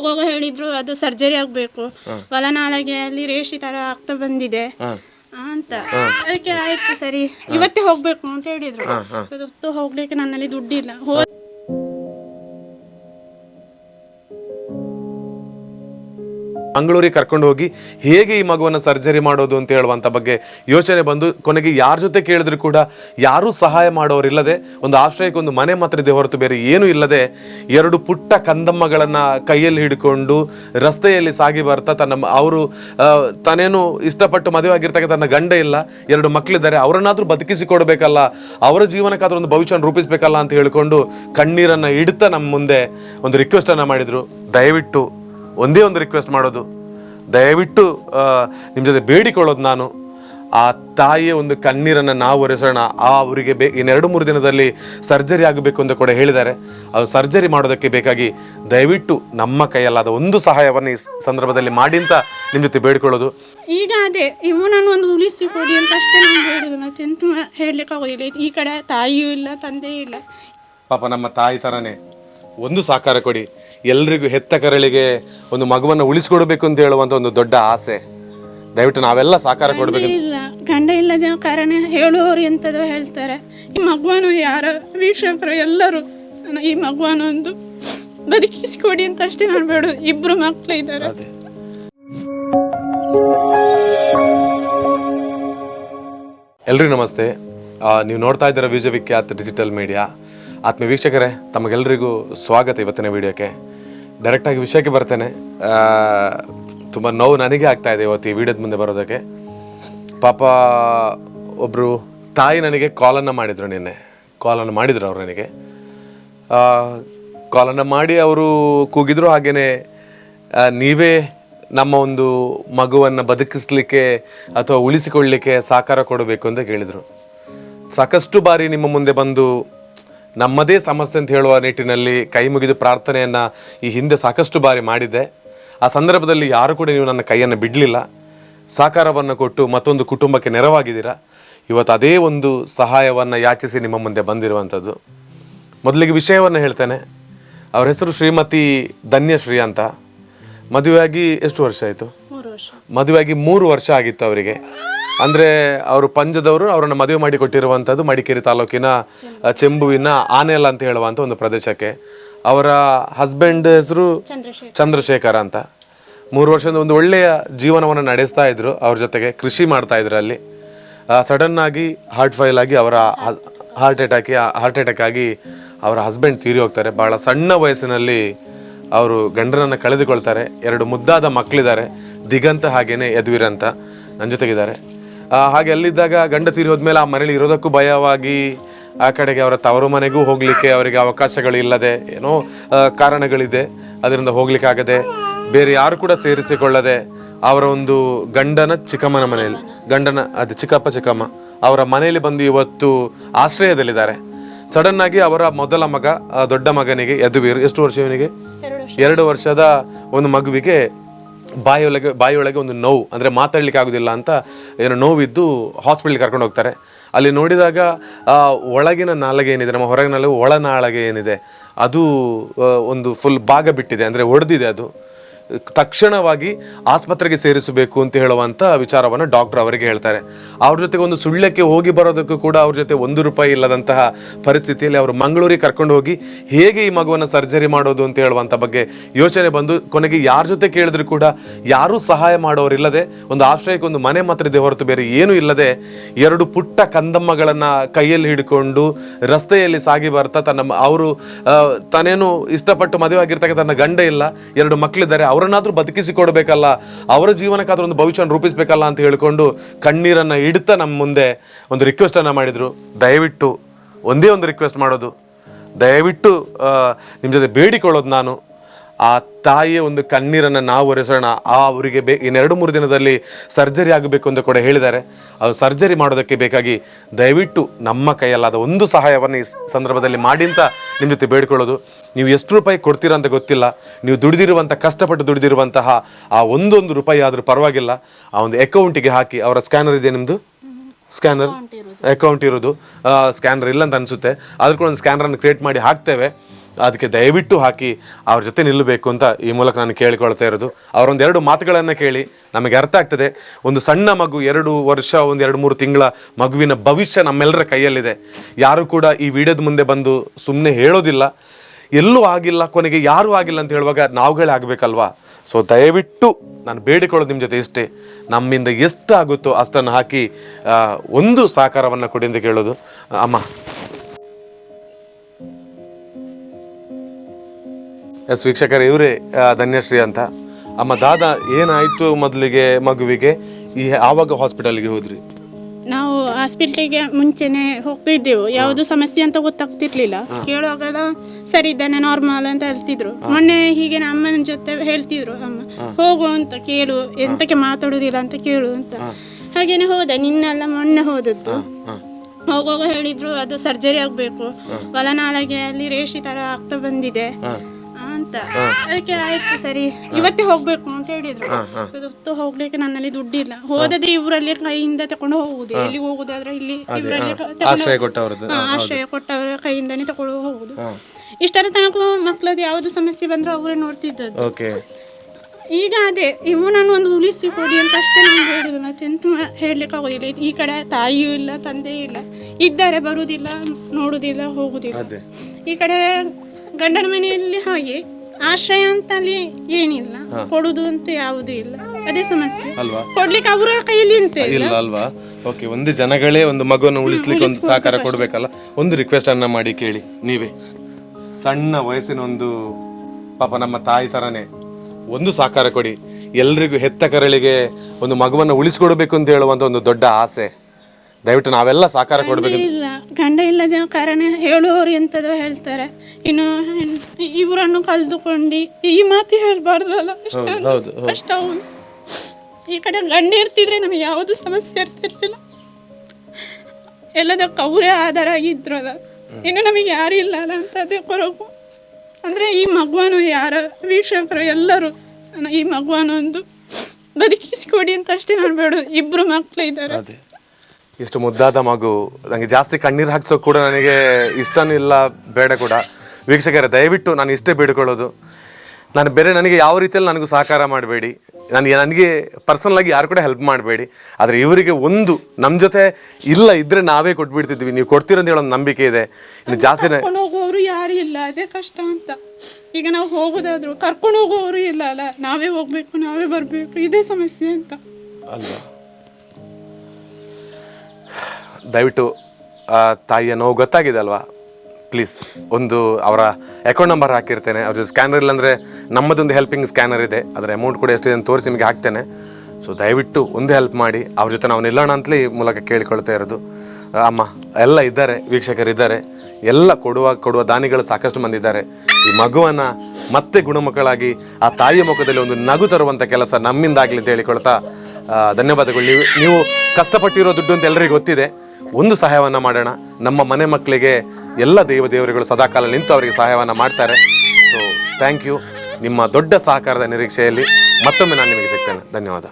ಹೋಗುವಾಗ ಹೇಳಿದ್ರು ಅದು ಸರ್ಜರಿ ಆಗಬೇಕು. ಒಳನಾಲಗೆಯಲ್ಲಿ ರೇಷಿ ತರ ಆಗ್ತಾ ಬಂದಿದೆ. ಅಂತ. ಅದಕ್ಕೆ ಆಯ್ತು ಸರಿ. ಇವತ್ತೇ ಹೋಗ್ಬೇಕು ಅಂತ ಹೇಳಿದ್ರು. ಇವತ್ತು ಹೋಗ್ಲಿಕ್ಕೆ ನನ್ನಲ್ಲಿ ದುಡ್ಡಿಲ್ಲ. ಹೋ ಮಂಗಳೂರಿಗೆ ಕರ್ಕೊಂಡು ಹೋಗಿ ಹೇಗೆ ಈ ಮಗುವನ್ನು ಸರ್ಜರಿ ಮಾಡೋದು ಅಂತ ಹೇಳುವಂಥ ಬಗ್ಗೆ ಯೋಚನೆ ಬಂದು ಕೊನೆಗೆ ಯಾರ ಜೊತೆ ಕೇಳಿದ್ರು ಕೂಡ ಯಾರೂ ಸಹಾಯ ಮಾಡೋರಿಲ್ಲದೆ ಒಂದು ಆಶ್ರಯಕ್ಕೆ ಒಂದು ಮನೆ ಮಾತ್ರ ಇದೆ ಹೊರತು ಬೇರೆ ಏನೂ ಇಲ್ಲದೆ ಎರಡು ಪುಟ್ಟ ಕಂದಮ್ಮಗಳನ್ನು ಕೈಯಲ್ಲಿ ಹಿಡ್ಕೊಂಡು ರಸ್ತೆಯಲ್ಲಿ ಸಾಗಿ ಬರ್ತಾ ತನ್ನ ಅವರು ತಾನೇನು ಇಷ್ಟಪಟ್ಟು ಮದುವೆ ಆಗಿರ್ತಕ್ಕ ತನ್ನ ಗಂಡ ಇಲ್ಲ, ಎರಡು ಮಕ್ಕಳಿದ್ದಾರೆ ಅವರನ್ನಾದರೂ ಬದುಕಿಸಿ ಕೊಡಬೇಕಲ್ಲ ಅವರ ಜೀವನಕ್ಕಾದ್ರೂ ಒಂದು ಭವಿಷ್ಯವನ್ನು ರೂಪಿಸಬೇಕಲ್ಲ ಅಂತ ಹೇಳಿಕೊಂಡು ಕಣ್ಣೀರನ್ನು ಇಡ್ತಾ ನಮ್ಮ ಮುಂದೆ ಒಂದು ರಿಕ್ವೆಸ್ಟನ್ನು ಮಾಡಿದ್ರು. ದಯವಿಟ್ಟು ಒಂದೇ ಒಂದು ರಿಕ್ವೆಸ್ಟ್ ಮಾಡೋದು. ದಯವಿಟ್ಟು ನಿಮ್ಮ ಜೊತೆ ಬೇಡಿಕೊಳ್ಳೋದು ನಾನು. ಆ ತಾಯಿಯ ಒಂದು ಕಣ್ಣೀರನ್ನು ನಾವು ಒರೆಸೋಣ. ಆ ಅವರಿಗೆ ಬೇ ಇನ್ನೆರಡು ಮೂರು ದಿನದಲ್ಲಿ ಸರ್ಜರಿ ಆಗಬೇಕು ಅಂತ ಕೂಡ ಹೇಳಿದ್ದಾರೆ. ಅದು ಸರ್ಜರಿ ಮಾಡೋದಕ್ಕೆ ಬೇಕಾಗಿ ದಯವಿಟ್ಟು ನಮ್ಮ ಕೈಯಲ್ಲಾದ ಒಂದು ಸಹಾಯವನ್ನು ಈ ಸಂದರ್ಭದಲ್ಲಿ ಮಾಡಿ ಅಂತ ನಿಮ್ಮ ಜೊತೆ ಬೇಡಿಕೊಳ್ಳೋದು. ಈಗ ಅದೇ ಇವನನ್ನು ಒಂದು ಉಳಿಸಿ ಕೊಡಿ ಅಂತ ಅಷ್ಟೇ ನಾನು ಹೇಳುದು ಮತ್ತೆ ಎಂತ ಹೇಳಲಿಕ್ಕೆ ಆಗೋದಿಲ್ಲ ಈ ಕಡೆ ತಾಯಿಯೂ ಇಲ್ಲ ತಂದೆಯೂ ಇಲ್ಲ. ಪಾಪ ನಮ್ಮ ತಾಯಿ ಥರನೇ ಒಂದು ಸಾಕಾರ ಕೊಡಿ. ಎಲ್ರಿಗೂ ಹೆತ್ತ ಕರಳಿಗೆ ಒಂದು ಮಗುವನ್ನು ಉಳಿಸಿಕೊಡ್ಬೇಕು ಅಂತ ಹೇಳುವಂಥ ಒಂದು ದೊಡ್ಡ ಆಸೆ. ದಯವಿಟ್ಟು ನಾವೆಲ್ಲ ಸಾಕಾರ ಕೊಡಬೇಕು ಇಲ್ಲ ಗಂಡ ಇಲ್ಲದ ಕಾರಣ ಹೇಳುವವರು ಎಂಥದೋ ಹೇಳ್ತಾರೆ. ಈ ಮಗುವನ್ನು ಯಾರ ವೀಕ್ಷಕರು ಎಲ್ಲರೂ ನನ್ನ ಈ ಮಗುವನ್ನು ಒಂದು ಬದುಕಿಸಿಕೊಡಿ ಅಂತ ಅಷ್ಟೇ ನಾನು ಬೇಡೋದು ಇಬ್ರು ಮಕ್ಕಳು ಇದ್ದಾರೆ. ಅದೇ. ಎಲ್ರಿಗೂ ನಮಸ್ತೆ. ಆ, ನೀವು ನೋಡ್ತಾ ಇದ್ದೀರ ವಿಜಯವಿಖ್ಯಾತ್ ಡಿಜಿಟಲ್ ಮೀಡಿಯಾ ಆತ್ಮೀಯ ವೀಕ್ಷಕರೇ ತಮಗೆಲ್ಲರಿಗೂ ಸ್ವಾಗತ ಇವತ್ತಿನ ವಿಡಿಯೋಕ್ಕೆ. ಡೈರೆಕ್ಟಾಗಿ ವಿಷಯಕ್ಕೆ ಬರ್ತೇನೆ. ತುಂಬ ನೋವು ನನಗೆ ಆಗ್ತಾ ಇದೆ ಇವತ್ತು ಈ ವಿಡಿಯೋದ ಮುಂದೆ ಬರೋದಕ್ಕೆ. ಪಾಪ ಒಬ್ಬರು ತಾಯಿ ನನಗೆ ಕಾಲನ್ನು ಮಾಡಿದರು ನಿನ್ನೆ. ಕಾಲನ್ನು ಮಾಡಿದರು ಅವರು ನನಗೆ. ಕಾಲನ್ನು ಮಾಡಿ ಅವರು ಕೂಗಿದ್ರು ಹಾಗೆಯೇ ನೀವೇ ನಮ್ಮ ಒಂದು ಮಗುವನ್ನು ಬದುಕಿಸ್ಲಿಕ್ಕೆ ಅಥವಾ ಉಳಿಸಿಕೊಳ್ಳಲಿಕ್ಕೆ ಸಹಕಾರ ಕೊಡಬೇಕು ಅಂತ ಕೇಳಿದರು. ಸಾಕಷ್ಟು ಬಾರಿ ನಿಮ್ಮ ಮುಂದೆ ಬಂದು ನಮ್ಮದೇ ಸಮಸ್ಯೆ ಅಂತ ಹೇಳುವ ನಿಟ್ಟಿನಲ್ಲಿ ಕೈ ಮುಗಿದು ಪ್ರಾರ್ಥನೆಯನ್ನು ಈ ಹಿಂದೆ ಸಾಕಷ್ಟು ಬಾರಿ ಮಾಡಿದ್ದೆ. ಆ ಸಂದರ್ಭದಲ್ಲಿ ಯಾರು ಕೂಡ ನೀವು ನನ್ನ ಕೈಯನ್ನು ಬಿಡಲಿಲ್ಲ. ಸಹಕಾರವನ್ನು ಕೊಟ್ಟು ಮತ್ತೊಂದು ಕುಟುಂಬಕ್ಕೆ ನೆರವಾಗಿದ್ದೀರಾ? ಇವತ್ತು ಅದೇ ಒಂದು ಸಹಾಯವನ್ನು ಯಾಚಿಸಿ ನಿಮ್ಮ ಮುಂದೆ ಬಂದಿರುವಂಥದ್ದು. ಮೊದಲಿಗೆ ವಿಷಯವನ್ನು ಹೇಳ್ತೇನೆ. ಅವರ ಹೆಸರು ಶ್ರೀಮತಿ ಧನ್ಯಶ್ರೀ ಅಂತ. ಮದುವೆಯಾಗಿ ಎಷ್ಟು ವರ್ಷ ಆಯಿತು? ಮದುವೆಯಾಗಿ ಮೂರು ವರ್ಷ ಆಗಿತ್ತು ಅವರಿಗೆ. ಅಂದರೆ ಅವರು ಪಂಜದವರು ಅವರನ್ನು ಮದುವೆ ಮಾಡಿ ಕೊಟ್ಟಿರುವಂತದ್ದು ಮಡಿಕೇರಿ ತಾಲೂಕಿನ ಚೆಂಬುವಿನ ಆನೆಲ್ ಅಂತ ಹೇಳುವಂಥ ಒಂದು ಪ್ರದೇಶಕ್ಕೆ. ಅವರ ಹಸ್ಬೆಂಡ್ ಹೆಸರು ಚಂದ್ರಶೇಖರ್. ಅಂತ. ಮೂರು ವರ್ಷದ ಒಂದು ಒಳ್ಳೆಯ ಜೀವನವನ್ನು ನಡೆಸ್ತಾ ಇದ್ರು ಅವ್ರ ಜೊತೆಗೆ ಕೃಷಿ ಮಾಡ್ತಾ ಇದ್ರು ಅಲ್ಲಿ. ಸಡನ್ ಆಗಿ ಹಾರ್ಟ್ ಫೈಲ್ ಆಗಿ ಅವರ ಹಾರ್ಟ್ ಅಟ್ಯಾಕ್ ಹಾರ್ಟ್ ಅಟ್ಯಾಕ್ ಆಗಿ ಅವರ ಹಸ್ಬೆಂಡ್ ತೀರಿ ಹೋಗ್ತಾರೆ. ಬಹಳ ಸಣ್ಣ ವಯಸ್ಸಿನಲ್ಲಿ ಅವರು ಗಂಡನನ್ನು ಕಳೆದುಕೊಳ್ತಾರೆ. ಎರಡು ಮುದ್ದಾದ ಮಕ್ಕಳಿದ್ದಾರೆ ದಿಗಂತ ಹಾಗೇನೆ ಯದ್ವೀರ್ ಅಂತ ನನ್ನ ಜೊತೆಗಿದ್ದಾರೆ. ಹಾಗೆ ಅಲ್ಲಿದ್ದಾಗ ಗಂಡ ತೀರಿ ಹೋದ್ಮೇಲೆ ಆ ಮನೇಲಿ ಇರೋದಕ್ಕೂ ಭಯವಾಗಿ ಆ ಕಡೆಗೆ ಅವರ ತವರು ಮನೆಗೂ ಹೋಗ್ಲಿಕ್ಕೆ ಅವರಿಗೆ ಅವಕಾಶಗಳು ಇಲ್ಲದೆ ಏನೋ ಕಾರಣಗಳಿದೆ. ಅದರಿಂದ ಹೋಗ್ಲಿಕ್ಕಾಗದೆ ಬೇರೆ ಯಾರು ಕೂಡ ಸೇರಿಸಿಕೊಳ್ಳದೆ ಅವರ ಒಂದು ಗಂಡನ ಚಿಕ್ಕಮ್ಮನ ಮನೆಯಲ್ಲಿ ಗಂಡನ ಅದು ಚಿಕ್ಕಪ್ಪ ಚಿಕ್ಕಮ್ಮ ಅವರ ಮನೆಯಲ್ಲಿ ಬಂದು ಇವತ್ತು ಆಶ್ರಯದಲ್ಲಿದ್ದಾರೆ. ಸಡನ್ ಆಗಿ ಅವರ ಮೊದಲ ಮಗ ದೊಡ್ಡ ಮಗನಿಗೆ ಯದುವೀರ್ ಎಷ್ಟು ವರ್ಷ ಇವನಿಗೆ? ಎರಡು ವರ್ಷದ ಒಂದು ಮಗುವಿಗೆ ಬಾಯಿಯೊಳಗೆ ಬಾಯಿಯೊಳಗೆ ಒಂದು ನೋವು, ಅಂದರೆ ಮಾತಾಡ್ಲಿಕ್ಕೆ ಆಗೋದಿಲ್ಲ ಅಂತ ಏನೋ ನೋವಿದ್ದು ಹಾಸ್ಪಿಟ್ಲಿಗೆ ಕರ್ಕೊಂಡು ಹೋಗ್ತಾರೆ. ಅಲ್ಲಿ ನೋಡಿದಾಗ ಒಳಗಿನ ನಾಲಗೆ ಏನಿದೆ, ನಮ್ಮ ಹೊರಗಿನ ನಾಲಗೆ ಒಳನಾಳಗೆ ಏನಿದೆ, ಅದು ಒಂದು ಫುಲ್ ಭಾಗ ಬಿಟ್ಟಿದೆ, ಅಂದರೆ ಒಡೆದಿದೆ ಅದು. ತಕ್ಷಣವಾಗಿ ಆಸ್ಪತ್ರೆಗೆ ಸೇರಿಸಬೇಕು ಅಂತ ಹೇಳುವಂತ ವಿಚಾರವನ್ನು ಡಾಕ್ಟರ್ ಅವರಿಗೆ ಹೇಳ್ತಾರೆ. ಅವ್ರ ಜೊತೆಗೆ ಒಂದು ಸುಳ್ಳಕ್ಕೆ ಹೋಗಿ ಬರೋದಕ್ಕೂ ಕೂಡ ಅವ್ರ ಜೊತೆ ಒಂದು ರೂಪಾಯಿ ಇಲ್ಲದಂತಹ ಪರಿಸ್ಥಿತಿಯಲ್ಲಿ ಅವರು ಮಂಗಳೂರಿಗೆ ಕರ್ಕೊಂಡು ಹೋಗಿ ಹೇಗೆ ಈ ಮಗುವನ್ನು ಸರ್ಜರಿ ಮಾಡೋದು ಅಂತ ಹೇಳುವಂತ ಬಗ್ಗೆ ಯೋಚನೆ ಬಂದು ಕೊನೆಗೆ ಯಾರ ಜೊತೆ ಕೇಳಿದ್ರು ಕೂಡ ಯಾರೂ ಸಹಾಯ ಮಾಡೋರಿಲ್ಲದೆ ಒಂದು ಆಶ್ರಯಕ್ಕೆ ಒಂದು ಮನೆ ಮಾತ್ರ ಇದೆ ಹೊರತು ಬೇರೆ ಏನೂ ಇಲ್ಲದೆ ಎರಡು ಪುಟ್ಟ ಕಂದಮ್ಮಗಳನ್ನು ಕೈಯಲ್ಲಿ ಹಿಡ್ಕೊಂಡು ರಸ್ತೆಯಲ್ಲಿ ಸಾಗಿ ಬರ್ತಾ ತನ್ನ ಅವರು ತಾನೇನು ಇಷ್ಟಪಟ್ಟು ಮದುವೆ ಆಗಿರ್ತಕ್ಕ ತನ್ನ ಗಂಡ ಇಲ್ಲ, ಎರಡು ಮಕ್ಕಳಿದ್ದಾರೆ ಅವರನ್ನಾದ್ರೂ ಬದುಕಿಸಿ ಕೊಡಬೇಕಲ್ಲ ಅವರ ಜೀವನಕ್ಕಾದ್ರೂ ಒಂದು ಭವಿಷ್ಯ ರೂಪಿಸಬೇಕಲ್ಲ ಅಂತ ಹೇಳಿಕೊಂಡು ಕಣ್ಣೀರನ್ನು ಇಡ್ತಾ ನಮ್ಮ ಮುಂದೆ ಒಂದು ರಿಕ್ವೆಸ್ಟನ್ನು ಮಾಡಿದ್ರು. ದಯವಿಟ್ಟು, ಒಂದೇ ಒಂದು ರಿಕ್ವೆಸ್ಟ್ ಮಾಡೋದು. ದಯವಿಟ್ಟು ನಿಮ್ಮ ಜೊತೆ ಬೇಡಿಕೊಳ್ಳೋದು ನಾನು. ಆ ತಾಯಿಯ ಒಂದು ಕಣ್ಣೀರನ್ನು ನಾವು ಒರೆಸೋಣ. ಆ ಅವರಿಗೆ ಬೇ, ಇನ್ನೆರಡು ಮೂರು ದಿನದಲ್ಲಿ ಸರ್ಜರಿ ಆಗಬೇಕು ಅಂತ ಕೂಡ ಹೇಳಿದ್ದಾರೆ. ಅದು ಸರ್ಜರಿ ಮಾಡೋದಕ್ಕೆ ಬೇಕಾಗಿ ದಯವಿಟ್ಟು ನಮ್ಮ ಕೈಯಲ್ಲಾದ ಒಂದು ಸಹಾಯವನ್ನು ಈ ಸಂದರ್ಭದಲ್ಲಿ ಮಾಡಿ ಅಂತ ನಿಮ್ಮ ಜೊತೆ ಬೇಡಿಕೊಳ್ಳೋದು. ನೀವು ಎಷ್ಟು ರೂಪಾಯಿ ಕೊಡ್ತೀರಾ ಅಂತ ಗೊತ್ತಿಲ್ಲ. ನೀವು ದುಡಿದಿರುವಂಥ ಕಷ್ಟಪಟ್ಟು ದುಡಿದಿರುವಂತಹ ಆ ಒಂದೊಂದು ರೂಪಾಯಿ ಆದರೂ ಪರವಾಗಿಲ್ಲ. ಆ ಒಂದು ಅಕೌಂಟಿಗೆ ಹಾಕಿ ಅವರ ಸ್ಕ್ಯಾನರ್ ಇದೆ ನಿಮ್ಮದು ಸ್ಕ್ಯಾನರ್ ಅಕೌಂಟ್ ಇರೋದು. ಸ್ಕ್ಯಾನರ್ ಇಲ್ಲ ಅಂತ ಅನಿಸುತ್ತೆ. ಆದರೂ ಕೂಡ ಒಂದು ಸ್ಕ್ಯಾನರನ್ನು ಕ್ರಿಯೇಟ್ ಮಾಡಿ ಹಾಕ್ತೇವೆ. ಅದಕ್ಕೆ ದಯವಿಟ್ಟು ಹಾಕಿ ಅವ್ರ ಜೊತೆ ನಿಲ್ಲಬೇಕು ಅಂತ ಈ ಮೂಲಕ ನಾನು ಕೇಳಿಕೊಳ್ತಾ ಇರೋದು. ಅವರೊಂದೆರಡು ಮಾತುಗಳನ್ನು ಕೇಳಿ ನಮಗೆ ಅರ್ಥ ಆಗ್ತದೆ. ಒಂದು ಸಣ್ಣ ಮಗು ಎರಡು ವರ್ಷ ಒಂದು ಎರಡು ಮೂರು ತಿಂಗಳ ಮಗುವಿನ ಭವಿಷ್ಯ ನಮ್ಮೆಲ್ಲರ ಕೈಯಲ್ಲಿದೆ. ಯಾರು ಕೂಡ ಈ ವಿಡಿಯೋದ ಮುಂದೆ ಬಂದು ಸುಮ್ಮನೆ ಹೇಳೋದಿಲ್ಲ. ಎಲ್ಲೂ ಆಗಿಲ್ಲ ಕೊನೆಗೆ, ಯಾರೂ ಆಗಿಲ್ಲ ಅಂತ ಹೇಳುವಾಗ ನಾವುಗಳೇ ಆಗಬೇಕಲ್ವಾ? ಸೊ ದಯವಿಟ್ಟು ನಾನು ಬೇಡಿಕೊಳ್ಳೋದು ನಿಮ್ಮ ಜೊತೆ ಇಷ್ಟೇ. ನಮ್ಮಿಂದ ಎಷ್ಟು ಆಗುತ್ತೋ ಅಷ್ಟನ್ನು ಹಾಕಿ ಒಂದು ಸಹಕಾರವನ್ನು ಕೊಡಿ ಅಂತ ಕೇಳೋದು. ಅಮ್ಮ. ಎಸ್ ವೀಕ್ಷಕರ, ಇವರೇ ಧನ್ಯಶ್ರೀ ಅಂತ. ಅಮ್ಮ, ದಾದಾ, ಏನಾಯಿತು ಮೊದಲಿಗೆ ಮಗುವಿಗೆ? ಈ, ಆವಾಗ ಹಾಸ್ಪಿಟಲ್ಗೆ ಹೋದ್ರಿ. ಹಾಸ್ಪಿಟ್ಲಿಗೆ ಮುಂಚೆನೆ ಹೋಗ್ತಿದ್ದೆವು. ಯಾವುದು ಸಮಸ್ಯೆ ಅಂತ ಗೊತ್ತಾಗ್ತಿರ್ಲಿಲ್ಲ. ಕೇಳುವಾಗೆಲ್ಲ ಸರಿ ಇದ್ದಾನೆ ನಾರ್ಮಲ್ ಅಂತ ಹೇಳ್ತಿದ್ರು. ಮೊನ್ನೆ ಹೀಗೆ ಅಮ್ಮನ ಜೊತೆ ಹೇಳ್ತಿದ್ರು ಅಮ್ಮ ಹೋಗು ಅಂತ ಕೇಳು ಎಂತಕ್ಕೆ ಮಾತಾಡುದಿಲ್ಲ ಅಂತ ಕೇಳು ಅಂತ. ಹಾಗೇನೆ ಹೋದೆ ನಿನ್ನೆಲ್ಲ ಮೊನ್ನೆ ಹೋದದ್ದು. ಹೋಗುವಾಗ ಹೇಳಿದ್ರು ಅದು ಸರ್ಜರಿ ಆಗ್ಬೇಕು. ಒಳನಾಲಗೆಯಲ್ಲಿ ರೇಷಿ ತರ ಆಗ್ತಾ ಬಂದಿದೆ. ಅಂತ. ಅದಕ್ಕೆ ಆಯ್ತು ಸರಿ. ಇವತ್ತೇ ಹೋಗ್ಬೇಕು ಅಂತ ಹೇಳಿದ್ರು. ಇವತ್ತು ಹೋಗ್ಲಿಕ್ಕೆ ನನ್ನಲ್ಲಿ ದುಡ್ಡಿಲ್ಲ. ಹೋದದ್ದು ಇವರಲ್ಲಿ ಕೈಯಿಂದ ತಕೊಂಡು ಹೋಗುದು ಎಲ್ಲಿ ಹೋಗುದಾದ್ರೆ ಇಲ್ಲಿ ಇವರಲ್ಲಿ ಆಶ್ರಯ ಕೊಟ್ಟವ್ರದ್ದು. ಆಶ್ರಯ ಕೊಟ್ಟವರ ಕೈಯಿಂದಾನೇ ತಕೊಂಡು ಹೋಗುದು ಇಷ್ಟರ ತನಕ ಮಕ್ಕಳದ್ದು ಯಾವ್ದು ಸಮಸ್ಯೆ ಬಂದ್ರೆ ಅವರೇ ನೋಡ್ತಿದ್ದದ್ದು. ಈಗ ಅದೇ ಇವು ನಾನು ಒಂದು ಉಳಿಸಿ ಕೊಡಿ ಅಂತ ಅಷ್ಟೇ ನಾನು ಹೇಳುದು ಮತ್ತೆ ಎಂತ ಹೇಳಲಿಕ್ಕೆ ಆಗೋದಿಲ್ಲ. ಈ ಕಡೆ ತಾಯಿಯೂ ಇಲ್ಲ ತಂದೆಯೂ ಇಲ್ಲ. ಇದ್ದಾರೆ ಬರುವುದಿಲ್ಲ ನೋಡುದಿಲ್ಲ ಹೋಗುದಿಲ್ಲ ಈ ಕಡೆ ಗಂಡನ ಮನೆಯಲ್ಲಿ ಹಾಗೆ. ಆಶ್ರಯ ಅಂತ ಅಲ್ಲಿ ಏನಿಲ್ಲ ಕೊಡುದು ಅಂತ ಯಾವುದೂ ಇಲ್ಲ. ಅದೇ ಸಮಸ್ಯೆ. ಅಲ್ವಾ? ಕೊಡ್ಲಿಕ್ಕೆ ಅವರ ಕೈಯಲ್ಲಿ ಎಂತ ಇಲ್ಲ. ಇಲ್ಲ ಅಲ್ವಾ? ಓಕೆ ಒಂದು ಜನಗಳೇ ಒಂದು ಮಗುವನ್ನು ಉಳಿಸ್ಲಿಕ್ಕೆ ಒಂದು ಸಹಕಾರ ಕೊಡ್ಬೇಕಲ್ಲ? ಒಂದು ರಿಕ್ವೆಸ್ಟ್ ಅನ್ನ ಮಾಡಿ ಕೇಳಿ ನೀವೇ. ಸಣ್ಣ ವಯಸ್ಸಿನ ಒಂದು ಪಾಪ ನಮ್ಮ ತಾಯಿ ತರನೇ ಒಂದು ಸಹಕಾರ ಕೊಡಿ. ಎಲ್ರಿಗೂ ಹೆತ್ತ ಕರಳಿಗೆ ಒಂದು ಮಗುವನ್ನು ಉಳಿಸ್ಕೊಡ್ಬೇಕು ಅಂತ ಹೇಳುವಂತ ಒಂದು ದೊಡ್ಡ ಆಸೆ. ದಯವಿಟ್ಟು ನಾವೆಲ್ಲ ಸಹಕಾರ ಕೊಡಬೇಕು. ಇಲ್ಲ ಗಂಡ ಇಲ್ಲದ ಕಾರಣ ಹೇಳುವವರು ಎಂತದೋ ಹೇಳ್ತಾರೆ. ಇನ್ನು ಇವರನ್ನು ಕಳೆದುಕೊಂಡು ಈ ಮಾತು ಹೇಳ್ಬಾರ್ದಲ್ಲ? ಅಷ್ಟೇ ಹೌದು, ಹೌದು ಈ ಕಡೆ ಗಂಡ ಇರ್ತಿದ್ರೆ ನಮಗೆ ಯಾವುದು ಸಮಸ್ಯೆ ಇರ್ತಿರ್ಲಿಲ್ಲ. ಎಲ್ಲದಕ್ಕೂ ಅವರೇ ಆಧಾರ ಆಗಿದ್ರು ಅದ ಇನ್ನು ನಮಗೆ ಯಾರು ಇಲ್ಲ ಅಲ್ಲ ಅಂತ ಅದೇ ಕೊರಗು. ಅಂದ್ರೆ ಈ ಮಗುವನು ಯಾರ ವೀಕ್ಷಕರು ಎಲ್ಲರೂ ನ- ಈ ಮಗುವನ್ನು ಒಂದು ಬದುಕಿಸಿಕೊಡಿ ಅಂತ ಅಷ್ಟೇ ನಾನು ಬೇಡ. ಇಬ್ಬರು ಮಕ್ಕಳು ಇದ್ದಾರೆ. ಅದೇ. ಇಷ್ಟು ಮುದ್ದಾದ ಮಗು ನನಗೆ ಜಾಸ್ತಿ ಕಣ್ಣೀರು ಹಾಕ್ಸೋಕೆ ಕೂಡ ನನಗೆ ಇಷ್ಟನೂ ಇಲ್ಲ ಬೇಡ ಕೂಡ. ವೀಕ್ಷಕರ ದಯವಿಟ್ಟು ನಾನು ಇಷ್ಟೇ ಬೇಡಿಕೊಳ್ಳೋದು. ನಾನು ಬೇರೆ ನನಗೆ ಯಾವ ರೀತಿಯಲ್ಲಿ ನನಗೂ ಸಹಕಾರ ಮಾಡಬೇಡಿ. ನನಗೆ ನನಗೆ ಪರ್ಸನಲ್ಲಾಗಿ ಯಾರು ಕೂಡ ಹೆಲ್ಪ್ ಮಾಡಬೇಡಿ. ಆದರೆ ಇವರಿಗೆ ಒಂದು ನಮ್ಮ ಜೊತೆ ಇಲ್ಲ ಇದ್ದರೆ ನಾವೇ ಕೊಟ್ಬಿಡ್ತಿದ್ವಿ. ನೀವು ಕೊಡ್ತೀರಂತ ಹೇಳೋ ಒಂದು ನಂಬಿಕೆ ಇದೆ. ಇನ್ನು ಜಾಸ್ತಿನೇ ಕರ್ಕೊಂಡು ಹೋಗೋರು ಯಾರು ಇಲ್ಲ. ಅದೇ ಕಷ್ಟ ಅಂತ. ಈಗ ನಾವು ಹೋಗೋದಾದ್ರು ಕರ್ಕೊಂಡು ಹೋಗೋರು ಇಲ್ಲ ಅಲ್ಲ? ನಾವೇ ಹೋಗ್ಬೇಕು ನಾವೇ ಬರಬೇಕು. ಇದೇ ಸಮಸ್ಯೆ ಅಂತ. ಅಲ್ವಾ ದಯವಿಟ್ಟು ಆ ತಾಯಿಯ ನೋವು ಗೊತ್ತಾಗಿದೆ ಅಲ್ವಾ? ಪ್ಲೀಸ್ ಒಂದು ಅವರ ಅಕೌಂಟ್ ನಂಬರ್ ಹಾಕಿರ್ತೇನೆ. ಅವ್ರ ಸ್ಕ್ಯಾನರ್ ಇಲ್ಲಾಂದರೆ ನಮ್ಮದೊಂದು ಹೆಲ್ಪಿಂಗ್ ಸ್ಕ್ಯಾನರ್ ಇದೆ. ಅದರ ಅಮೌಂಟ್ ಕೂಡ ಎಷ್ಟಿದೆ ಅಂತ ತೋರಿಸಿ ನಿಮಗೆ ಹಾಕ್ತೇನೆ. ಸೊ ದಯವಿಟ್ಟು ಒಂದು ಹೆಲ್ಪ್ ಮಾಡಿ. ಅವ್ರ ಜೊತೆ ನಾವು ನಿಲ್ಲೋಣ ಅಂತಲೇ ಈ ಮೂಲಕ ಕೇಳಿಕೊಳ್ತಾ ಇರೋದು. ಅಮ್ಮ, ಎಲ್ಲ ಇದ್ದಾರೆ ವೀಕ್ಷಕರಿದ್ದಾರೆ ಎಲ್ಲ ಕೊಡುವ ಕೊಡುವ ದಾನಿಗಳು ಸಾಕಷ್ಟು ಮಂದಿ ಇದ್ದಾರೆ. ಈ ಮಗುವನ್ನು ಮತ್ತೆ ಗುಣಮುಖಳಾಗಿ ಆ ತಾಯಿಯ ಮುಖದಲ್ಲಿ ಒಂದು ನಗು ತರುವಂಥ ಕೆಲಸ ನಮ್ಮಿಂದಾಗಲಿ ಅಂತ ಹೇಳಿಕೊಳ್ತಾ ಧನ್ಯವಾದಗಳು. ನೀವು ನೀವು ಕಷ್ಟಪಟ್ಟಿರೋ ದುಡ್ಡು ಅಂತ ಎಲ್ಲರಿಗೂ ಗೊತ್ತಿದೆ. ಒಂದು ಸಹಾಯವನ್ನು ಮಾಡೋಣ. ನಮ್ಮ ಮನೆ ಮಕ್ಕಳಿಗೆ ಎಲ್ಲ ದೇವ ದೇವರುಗಳು ಸದಾಕಾಲ ನಿಂತು ಅವರಿಗೆ ಸಹಾಯವನ್ನು ಮಾಡ್ತಾರೆ. ಸೊ ಥ್ಯಾಂಕ್ ಯು ನಿಮ್ಮ ದೊಡ್ಡ ಸಹಕಾರದ ನಿರೀಕ್ಷೆಯಲ್ಲಿ ಮತ್ತೊಮ್ಮೆ ನಾನು ನಿಮಗೆ ಸಿಗ್ತೇನೆ. ಧನ್ಯವಾದ.